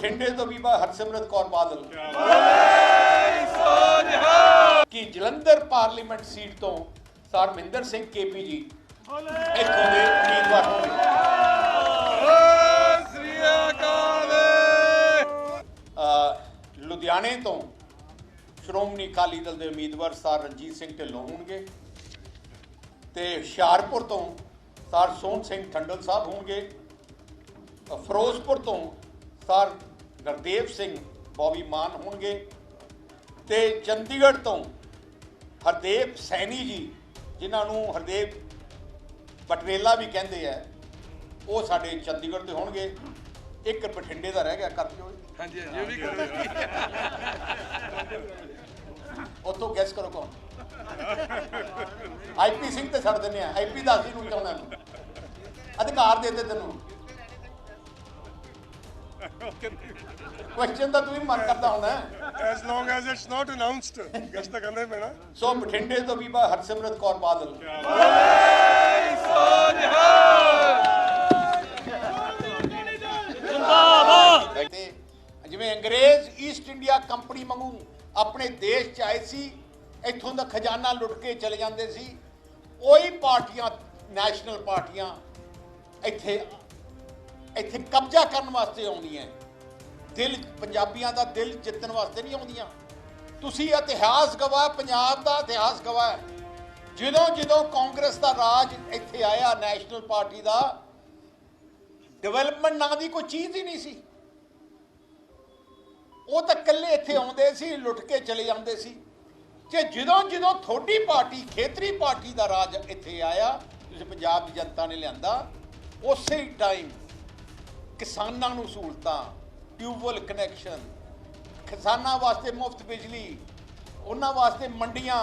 ਬਠਿੰਡੇ ਤੋਂ ਬੀਬਾ ਹਰਸਿਮਰਤ ਕੌਰ ਬਾਦਲ। ਕਿ ਜਲੰਧਰ ਪਾਰਲੀਮੈਂਟ ਸੀਟ ਤੋਂ ਸਰ ਮਹਿੰਦਰ ਸਿੰਘ ਕੇਪੀ ਜੀ ਇੱਥੋਂ ਦੇ ਉਮੀਦਵਾਰ ਹੋਣਗੇ। ਲੁਧਿਆਣੇ ਤੋਂ ਸ਼੍ਰੋਮਣੀ ਅਕਾਲੀ ਦਲ ਦੇ ਉਮੀਦਵਾਰ ਸਰ ਰਣਜੀਤ ਸਿੰਘ ਢਿੱਲੋਂ ਹੋਣਗੇ ਤੇ ਹੁਸ਼ਿਆਰਪੁਰ ਤੋਂ ਸਰ ਸੋਹਣ ਸਿੰਘ ਠੰਡਲ ਸਾਹਿਬ ਹੋਣਗੇ। ਫਿਰੋਜ਼ਪੁਰ ਤੋਂ ਸਰ ਗੁਰਦੇਵ ਸਿੰਘ ਬੋਬੀ ਮਾਨ ਹੋਣਗੇ ਤੇ ਚੰਡੀਗੜ੍ਹ ਤੋਂ ਹਰਦੇਵ ਸੈਣੀ ਜੀ ਜਿਨ੍ਹਾਂ ਨੂੰ ਹਰਦੇਵ ਪਟਰੇਲਾ ਵੀ ਕਹਿੰਦੇ ਆ ਉਹ ਸਾਡੇ ਚੰਡੀਗੜ੍ਹ ਦੇ ਹੋਣਗੇ। ਇੱਕ ਬਠਿੰਡੇ ਦਾ ਰਹਿ ਗਿਆ ਕਰ ਦਿਓ। ਹਾਂਜੀ ਹਾਂਜੀ ਉਹ ਵੀ ਕਰੋ ਉੱਥੋਂ ਗੈਸ ਕਰੋ ਕੌਣ? ਆਈਪੀ ਸਿੰਘ ਤੇ ਛੱਡ ਦਿੰਦੇ ਆ। ਆਈਪੀ ਦੱਸ ਨੂੰ ਚਾਹੁੰਦਾ ਨੂੰ ਅਧਿਕਾਰ ਦੇ ਦੇ ਤੈਨੂੰ। ਕੁਐਸਚਨ ਤਾਂ ਤੂੰ ਹੀ ਮਨ ਕਰਦਾ ਹੁੰਦਾ ਹੈ। as long as it's not announced ਗੱਜ ਤਾਂ ਕਰਨਾ ਹੀ ਪੈਣਾ। ਸੋ ਬਠਿੰਡੇ ਤੋਂ ਬੀਬਾ ਹਰਸਿਮਰਤ ਕੌਰ ਬਾਦਲ। ਜਿਵੇਂ ਅੰਗਰੇਜ਼ ਈਸਟ ਇੰਡੀਆ ਕੰਪਨੀ ਵਾਂਗੂ ਆਪਣੇ ਦੇਸ਼ ਚ ਆਏ ਸੀ ਇੱਥੋਂ ਦਾ ਖਜ਼ਾਨਾ ਲੁੱਟ ਕੇ ਚਲੇ ਜਾਂਦੇ ਸੀ ਉਹੀ ਪਾਰਟੀਆਂ ਨੈਸ਼ਨਲ ਪਾਰਟੀਆਂ ਇੱਥੇ ਇੱਥੇ ਕਬਜ਼ਾ ਕਰਨ ਵਾਸਤੇ ਆਉਂਦੀਆਂ ਦਿਲ, ਪੰਜਾਬੀਆਂ ਦਾ ਦਿਲ ਜਿੱਤਣ ਵਾਸਤੇ ਨਹੀਂ ਆਉਂਦੀਆਂ। ਤੁਸੀਂ ਇਤਿਹਾਸ ਗਵਾਹ, ਪੰਜਾਬ ਦਾ ਇਤਿਹਾਸ ਗਵਾਹ ਜਦੋਂ ਜਦੋਂ ਕਾਂਗਰਸ ਦਾ ਰਾਜ ਇੱਥੇ ਆਇਆ, ਨੈਸ਼ਨਲ ਪਾਰਟੀ ਦਾ, ਡਿਵੈਲਪਮੈਂਟ ਨਾਂ ਦੀ ਕੋਈ ਚੀਜ਼ ਹੀ ਨਹੀਂ ਸੀ। ਉਹ ਤਾਂ ਇਕੱਲੇ ਇੱਥੇ ਆਉਂਦੇ ਸੀ, ਲੁੱਟ ਕੇ ਚਲੇ ਜਾਂਦੇ ਸੀ। ਕਿ ਜਦੋਂ ਜਦੋਂ ਥੋੜੀ ਪਾਰਟੀ, ਖੇਤਰੀ ਪਾਰਟੀ ਦਾ ਰਾਜ ਇੱਥੇ ਆਇਆ, ਤੁਸੀਂ ਪੰਜਾਬ ਦੀ ਜਨਤਾ ਨੇ ਲਿਆਂਦਾ, ਉਸੇ ਟਾਈਮ ਕਿਸਾਨਾਂ ਨੂੰ ਸਹੂਲਤਾਂ, ਟਿਊਬਵੈਲ ਕਨੈਕਸ਼ਨ, ਕਿਸਾਨਾਂ ਵਾਸਤੇ ਮੁਫਤ ਬਿਜਲੀ, ਉਹਨਾਂ ਵਾਸਤੇ ਮੰਡੀਆਂ,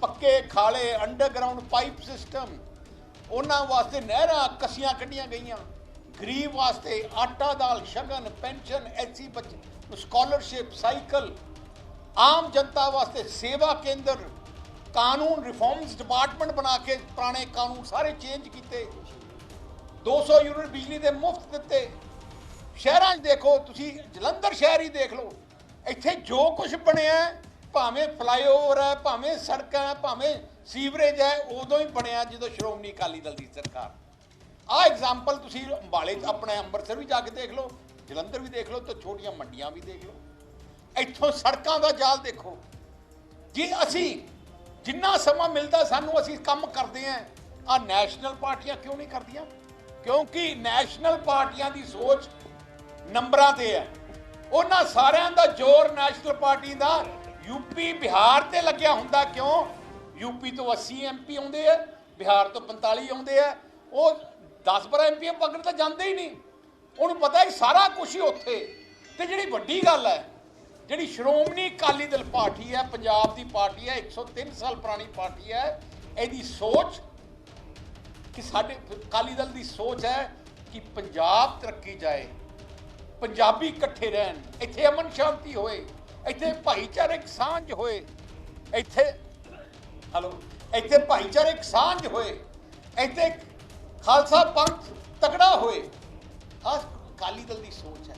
ਪੱਕੇ, ਖਾਲੇ ਅੰਡਰਗਰਾਉਂਡ ਪਾਈਪ ਸਿਸਟਮ ਉਹਨਾਂ ਵਾਸਤੇ ਨਹਿਰਾਂ ਕਸੀਆਂ ਕੱਢੀਆਂ ਗਈਆਂ। ਗਰੀਬ ਵਾਸਤੇ ਆਟਾ ਦਾਲ, ਸ਼ਗਨ, ਪੈਨਸ਼ਨ ਐਸੀ ਬੱਚੇ ਸਕਾਲਰਸ਼ਿਪ ਸਾਈਕਲ ਆਮ ਜਨਤਾ ਵਾਸਤੇ ਸੇਵਾ ਕੇਂਦਰ, ਕਾਨੂੰਨ ਰਿਫਾਰਮਸ ਡਿਪਾਰਟਮੈਂਟ ਬਣਾ ਕੇ ਪੁਰਾਣੇ ਕਾਨੂੰਨ ਸਾਰੇ ਚੇਂਜ ਕੀਤੇ। 200 ਯੂਨਿਟ ਬਿਜਲੀ ਦੇ ਮੁਫਤ ਦਿੱਤੇ। ਸ਼ਹਿਰਾਂ 'ਚ ਦੇਖੋ, ਤੁਸੀਂ ਜਲੰਧਰ ਸ਼ਹਿਰ ਹੀ ਦੇਖ ਲਓ। ਇੱਥੇ ਜੋ ਕੁਝ ਬਣਿਆ ਭਾਵੇਂ ਫਲਾਈਓਵਰ ਹੈ, ਭਾਵੇਂ ਸੜਕਾਂ ਹੈ, ਭਾਵੇਂ ਸੀਵਰੇਜ ਹੈ, ਉਦੋਂ ਹੀ ਬਣਿਆ ਜਦੋਂ ਸ਼੍ਰੋਮਣੀ ਅਕਾਲੀ ਦਲ ਦੀ ਸਰਕਾਰ। ਆਹ ਐਗਜ਼ਾਮਪਲ ਤੁਸੀਂ ਅੰਬਾਲੇ 'ਚ ਆਪਣੇ ਅੰਮ੍ਰਿਤਸਰ ਵੀ ਜਾ ਕੇ ਦੇਖ ਲਓ, ਜਲੰਧਰ ਵੀ ਦੇਖ ਲਓ ਤੇ ਛੋਟੀਆਂ ਮੰਡੀਆਂ ਵੀ ਦੇਖ ਲਓ। ਇੱਥੋਂ ਸੜਕਾਂ ਦਾ ਜਾਲ ਦੇਖੋ। ਜੇ ਅਸੀਂ ਜਿੰਨਾ ਸਮਾਂ ਮਿਲਦਾ ਸਾਨੂੰ ਅਸੀਂ ਕੰਮ ਕਰਦੇ ਆਂ ਆ ਨੈਸ਼ਨਲ ਪਾਰਟੀਆਂ ਕਿਉਂ ਨਹੀਂ ਕਰਦੀਆਂ? ਕਿਉਂਕਿ ਨੈਸ਼ਨਲ ਪਾਰਟੀਆਂ ਦੀ ਸੋਚ ਨੰਬਰਾਂ ਤੇ ਹੈ। ਉਹਨਾਂ ਸਾਰਿਆਂ ਦਾ ਜ਼ੋਰ ਨੈਸ਼ਨਲ ਪਾਰਟੀ ਦਾ ਯੂਪੀ, ਬਿਹਾਰ ਤੇ ਲੱਗਿਆ ਹੁੰਦਾ ਕਿਉਂ? ਯੂਪੀ ਤੋਂ 80 ਐਮਪੀ ਆਉਂਦੇ ਆ, ਬਿਹਾਰ ਤੋਂ 45 ਆਉਂਦੇ ਆ। ਉਹ 10 12 ਐਮਪੀ ਪਕੜ ਤਾਂ ਜਾਂਦੇ ਹੀ ਨਹੀਂ। ਉਹਨੂੰ ਪਤਾ ਹੈ ਸਾਰਾ ਕੁਝ ਹੀ ਉੱਥੇ। ਤੇ ਜਿਹੜੀ ਵੱਡੀ ਗੱਲ ਹੈ, ਜਿਹੜੀ ਸ਼੍ਰੋਮਣੀ ਅਕਾਲੀ ਦਲ ਪਾਰਟੀ ਹੈ, ਪੰਜਾਬ ਦੀ ਪਾਰਟੀ ਹੈ 103 ਸਾਲ ਪੁਰਾਣੀ ਪਾਰਟੀ ਹੈ, ਇਹਦੀ ਸੋਚ ਕਿ ਸਾਡੇ ਅਕਾਲੀ ਦਲ ਦੀ ਸੋਚ ਹੈ ਕਿ ਪੰਜਾਬ ਤਰੱਕੀ ਜਾਏ, ਪੰਜਾਬੀ ਇਕੱਠੇ ਰਹਿਣ, ਇੱਥੇ ਅਮਨ ਸ਼ਾਂਤੀ ਹੋਏ, ਇੱਥੇ ਭਾਈਚਾਰਕ ਸਾਂਝ ਹੋਏ, ਇੱਥੇ, ਹਲੋ, ਇੱਥੇ ਭਾਈਚਾਰਕ ਸਾਂਝ ਹੋਏ, ਇੱਥੇ ਖਾਲਸਾ ਪੰਥ ਤਕੜਾ ਹੋਏ। ਆ ਅਕਾਲੀ ਦਲ ਦੀ ਸੋਚ ਹੈ।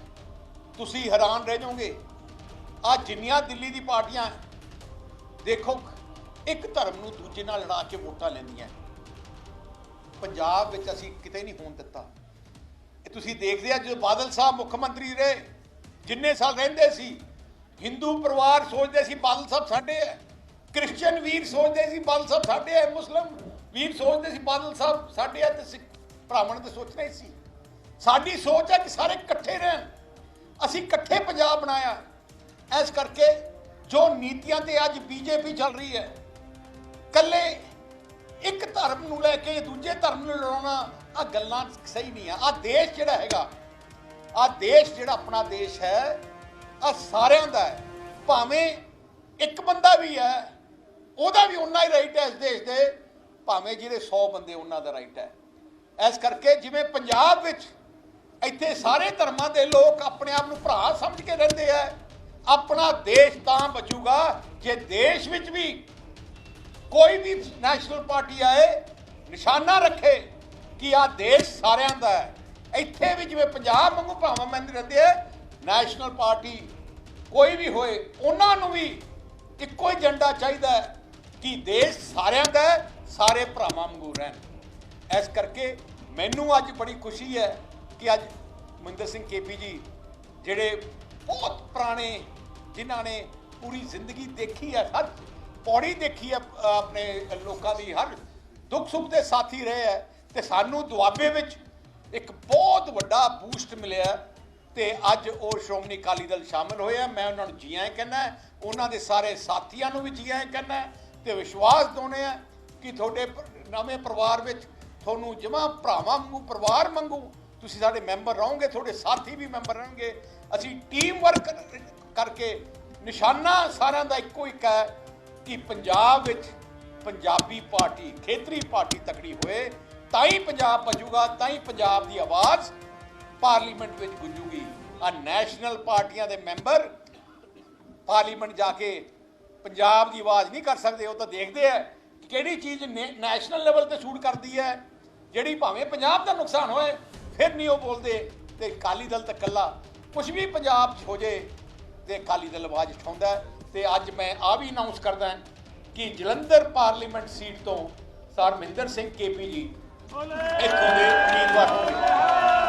ਤੁਸੀਂ ਹੈਰਾਨ ਰਹਿ ਜਾਓਗੇ। ਆ ਜਿੰਨੀਆਂ ਦਿੱਲੀ ਦੀ ਪਾਰਟੀਆਂ ਦੇਖੋ, ਇੱਕ ਧਰਮ ਨੂੰ ਦੂਜੇ ਨਾਲ ਲੜਾ ਕੇ ਵੋਟਾਂ ਲੈਂਦੀਆਂ ਪੰਜਾਬ ਵਿੱਚ ਅਸੀਂ ਕਿਤੇ ਨਹੀਂ ਹੋਣ ਦਿੱਤਾ। ਇਹ ਤੁਸੀਂ ਦੇਖਦੇ ਆ ਜਦੋਂ ਬਾਦਲ ਸਾਹਿਬ ਮੁੱਖ ਮੰਤਰੀ ਰਹੇ, ਜਿੰਨੇ ਸਾਲ ਰਹਿੰਦੇ ਸੀ, ਹਿੰਦੂ ਪਰਿਵਾਰ ਸੋਚਦੇ ਸੀ ਬਾਦਲ ਸਾਹਿਬ ਸਾਡੇ ਹੈ ਕ੍ਰਿਸਚੀਅਨ ਵੀਰ ਸੋਚਦੇ ਸੀ ਬਾਦਲ ਸਾਹਿਬ ਸਾਡੇ ਹੈ, ਮੁਸਲਮ ਵੀਰ ਸੋਚਦੇ ਸੀ ਬਾਦਲ ਸਾਹਿਬ ਸਾਡੇ ਹੈ ਤੇ ਸਿੱਖ ਭਰਾਵਾਂ ਨੇ ਸੋਚ ਰਹੇ ਸੀ। ਸਾਡੀ ਸੋਚ ਹੈ ਕਿ ਸਾਰੇ ਇਕੱਠੇ ਰਹਿਣ। ਅਸੀਂ ਇਕੱਠੇ ਪੰਜਾਬ ਬਣਾਇਆ। ਇਸ ਕਰਕੇ ਜੋ ਨੀਤੀਆਂ ਤੇ ਅੱਜ ਬੀਜੇਪੀ ਚੱਲ ਰਹੀ ਹੈ ਕੱਲੇ ਇੱਕ ਧਰਮ ਨੂੰ ਲੈ ਕੇ ਦੂਜੇ ਧਰਮ ਨੂੰ ਲੜਾਉਣਾ ਆ ਗੱਲਾਂ ਸਹੀ ਨਹੀਂ ਆ। ਆ ਦੇਸ਼ ਜਿਹੜਾ ਹੈਗਾ ਆ ਦੇਸ਼ ਜਿਹੜਾ ਆਪਣਾ ਦੇਸ਼ ਹੈ ਆ ਸਾਰਿਆਂ ਦਾ ਹੈ। ਭਾਵੇਂ ਇੱਕ ਬੰਦਾ ਵੀ ਹੈ, ਉਹਦਾ ਵੀ ਉਨਾ ਹੀ ਰਾਈਟ ਹੈ ਇਸ ਦੇਸ਼ ਦੇ, ਭਾਵੇਂ ਜਿਹੜੇ 100 ਬੰਦੇ ਉਹਨਾਂ ਦਾ ਰਾਈਟ ਹੈ। ਇਸ ਕਰਕੇ ਜਿਵੇਂ ਪੰਜਾਬ ਵਿੱਚ ਇੱਥੇ ਸਾਰੇ ਧਰਮਾਂ ਦੇ ਲੋਕ ਆਪਣੇ ਆਪ ਨੂੰ ਭਰਾ ਸਮਝ ਕੇ ਰਹਿੰਦੇ ਆ, ਆਪਣਾ ਦੇਸ਼ ਤਾਂ ਬਚੂਗਾ, ਜੇ ਦੇਸ਼ ਵਿੱਚ ਵੀ ਕੋਈ ਵੀ ਨੈਸ਼ਨਲ ਪਾਰਟੀ ਆਏ, ਨਿਸ਼ਾਨਾ ਰੱਖੇ ਕਿ ਆ ਦੇਸ਼ ਸਾਰਿਆਂ ਦਾ ਹੈ। ਇੱਥੇ ਵੀ ਜਿਵੇਂ ਪੰਜਾਬ ਵਾਂਗੂ ਭਾਵਾਂ ਮੰਦ ਰਹਿੰਦੇ ਆ ਨੈਸ਼ਨਲ ਪਾਰਟੀ ਕੋਈ ਵੀ ਹੋਏ, ਉਹਨਾਂ ਨੂੰ ਵੀ ਇੱਕੋ ਹੀ ਏਜੰਡਾ ਚਾਹੀਦਾ ਹੈ ਕਿ ਦੇਸ਼ ਸਾਰਿਆਂ ਦਾ ਸਾਰੇ ਭਰਾਵਾਂ ਵਾਂਗੂ ਰਹਿਣ। ਇਸ ਕਰਕੇ ਮੈਨੂੰ ਅੱਜ ਬੜੀ ਖੁਸ਼ੀ ਹੈ ਕਿ ਅੱਜ ਮਹਿੰਦਰ ਸਿੰਘ ਕੇਪੀ ਜੀ, ਜਿਹੜੇ ਬਹੁਤ ਪੁਰਾਣੇ, ਜਿਨ੍ਹਾਂ ਨੇ ਪੂਰੀ ਜ਼ਿੰਦਗੀ ਦੇਖੀ ਹੈ ਹਰ ਪੌੜੀ ਦੇਖੀ ਹੈ ਆਪਣੇ ਲੋਕਾਂ ਦੀ ਹਰ। ਦੁੱਖ ਸੁੱਖ ਦੇ ਸਾਥੀ ਰਹੇ ਹੈ ਤੇ ਸਾਨੂੰ ਦੁਆਬੇ ਵਿੱਚ ਇੱਕ ਬਹੁਤ ਵੱਡਾ ਬੂਸਟ ਮਿਲਿਆ ਹੈ ਤੇ ਅੱਜ ਉਹ ਸ਼੍ਰੋਮਣੀ ਅਕਾਲੀ ਦਲ ਸ਼ਾਮਲ ਹੋਏ ਆ। ਮੈਂ ਉਹਨਾਂ ਨੂੰ ਜੀ ਆਇਆਂ ਕਹਿੰਦਾ ਉਹਨਾਂ ਦੇ ਸਾਰੇ ਸਾਥੀਆਂ ਨੂੰ ਵੀ ਜੀ ਆਇਆਂ ਕਹਿੰਦਾ ਤੇ ਵਿਸ਼ਵਾਸ ਦਿਵਾਉਂਦੇ ਆ ਕਿ ਤੁਹਾਡੇ ਨਵੇਂ ਪਰਿਵਾਰ ਵਿੱਚ ਤੁਹਾਨੂੰ ਜਮਾ ਭਰਾਵਾਂ ਵਾਂਗੂ, ਪਰਿਵਾਰ ਵਾਂਗੂ ਤੁਸੀਂ ਸਾਡੇ ਮੈਂਬਰ ਰਹੋਗੇ, ਤੁਹਾਡੇ ਸਾਥੀ ਵੀ ਮੈਂਬਰ ਰਹਿਣਗੇ। ਅਸੀਂ ਟੀਮ ਵਰਕ ਕਰਕੇ ਨਿਸ਼ਾਨਾ ਸਾਰਿਆਂ ਦਾ ਇੱਕੋ ਇੱਕ ਹੈ। ਕਿ ਪੰਜਾਬ ਵਿੱਚ ਪੰਜਾਬੀ ਪਾਰਟੀ, ਖੇਤਰੀ ਪਾਰਟੀ ਤਕੜੀ ਹੋਏ, ਤਾਂ ਹੀ ਪੰਜਾਬ ਬਚੂਗਾ ਤਾਂ ਹੀ ਪੰਜਾਬ ਦੀ ਆਵਾਜ਼ ਪਾਰਲੀਮੈਂਟ ਵਿੱਚ ਗੁੰਜੂਗੀ। ਆ ਨੈਸ਼ਨਲ ਪਾਰਟੀਆਂ ਦੇ ਮੈਂਬਰ ਪਾਰਲੀਮੈਂਟ ਜਾ ਕੇ ਪੰਜਾਬ ਦੀ ਆਵਾਜ਼ ਨਹੀਂ ਕਰ ਸਕਦੇ, ਉਹ ਤਾਂ ਦੇਖਦੇ ਆ ਕਿਹੜੀ ਚੀਜ਼ ਨੇ- ਨੈਸ਼ਨਲ ਲੈਵਲ ਤੇ ਸ਼ੂਟ ਕਰਦੀ ਹੈ, ਜਿਹੜੀ ਭਾਵੇਂ ਪੰਜਾਬ ਦਾ ਨੁਕਸਾਨ ਹੋਏ, ਫਿਰ ਨਹੀਂ ਉਹ ਬੋਲਦੇ, ਤੇ ਅਕਾਲੀ ਦਲ ਤਾਂ ਕੱਲਾ ਕੁਝ ਵੀ ਪੰਜਾਬ 'ਚ ਹੋ ਜੇ, ਤੇ ਅਕਾਲੀ ਦਲ ਆਵਾਜ਼ ਉਠਾਉਂਦਾ ਤੇ ਅੱਜ ਮੈਂ ਆ ਵੀ ਅਨਾਉਂਸ ਕਰਦਾ ਕਿ ਜਲੰਧਰ ਪਾਰਲੀਮੈਂਟ ਸੀਟ ਤੋਂ ਸਰ ਮਹਿੰਦਰ ਸਿੰਘ ਕੇਪੀ ਜੀ ਇੱਥੋਂ ਦੇ ਉਮੀਦਵਾਰ ਹੋਣਗੇ।